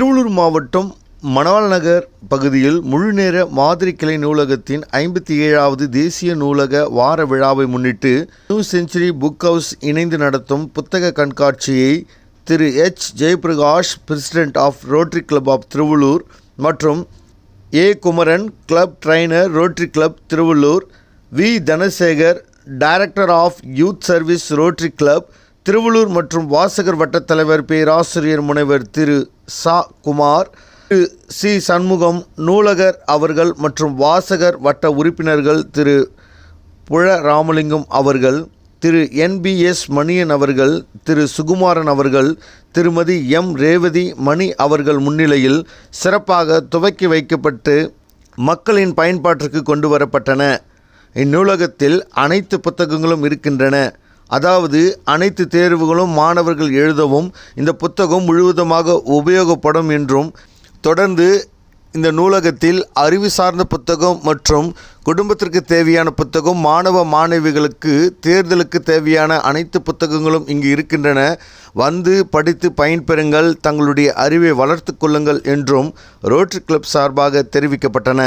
திருவள்ளூர் மாவட்டம் மணவாள் நகர் பகுதியில் முழுநேர மாதிரி கிளை நூலகத்தின் ஐம்பத்தி ஏழாவது தேசிய நூலக வார விழாவை முன்னிட்டு நியூ செஞ்சுரி புக் ஹவுஸ் இணைந்து நடத்தும் புத்தக கண்காட்சியை திரு H. Jayaprakash president of rotary club of Tiruvallur மற்றும் A. Kumaran club trainer rotary club Tiruvallur V. Dhanasekar director of youth service rotary club Tiruvallur மற்றும் வாசகர் வட்டத் தலைவர் பேராசிரியர் முனைவர் திரு சா குமார் திரு சி. சண்முகம் நூலகர் அவர்கள் மற்றும் வாசகர் வட்ட உறுப்பினர்கள் திரு. புழ ராமலிங்கம் அவர்கள் திரு. என்பிஎஸ் மணியன் அவர்கள் திரு. சுகுமாரன் அவர்கள் திருமதி எம். ரேவதி மணி அவர்கள் முன்னிலையில் சிறப்பாக துவக்கி வைக்கப்பட்டு மக்களின் பயன்பாட்டிற்கு கொண்டு வரப்பட்டன. இந்நூலகத்தில் அனைத்து புத்தகங்களும் இருக்கின்றன. அதாவது அனைத்து தேர்வுகளும் மாணவர்கள் எழுதவும் இந்த புத்தகம் முழுவதுமாக உபயோகப்படும் என்றும் தொடர்ந்து இந்த நூலகத்தில் அறிவு சார்ந்த புத்தகம் மற்றும் குடும்பத்திற்கு தேவையான புத்தகம் மாணவ மாணவிகளுக்கு தேர்தலுக்கு தேவையான அனைத்து புத்தகங்களும் இங்கு இருக்கின்றன. வந்து படித்து பயன்பெறுங்கள் தங்களுடைய அறிவை வளர்த்து கொள்ளுங்கள் என்றும் ரோட்டரி கிளப் சார்பாக தெரிவிக்கப்பட்டன.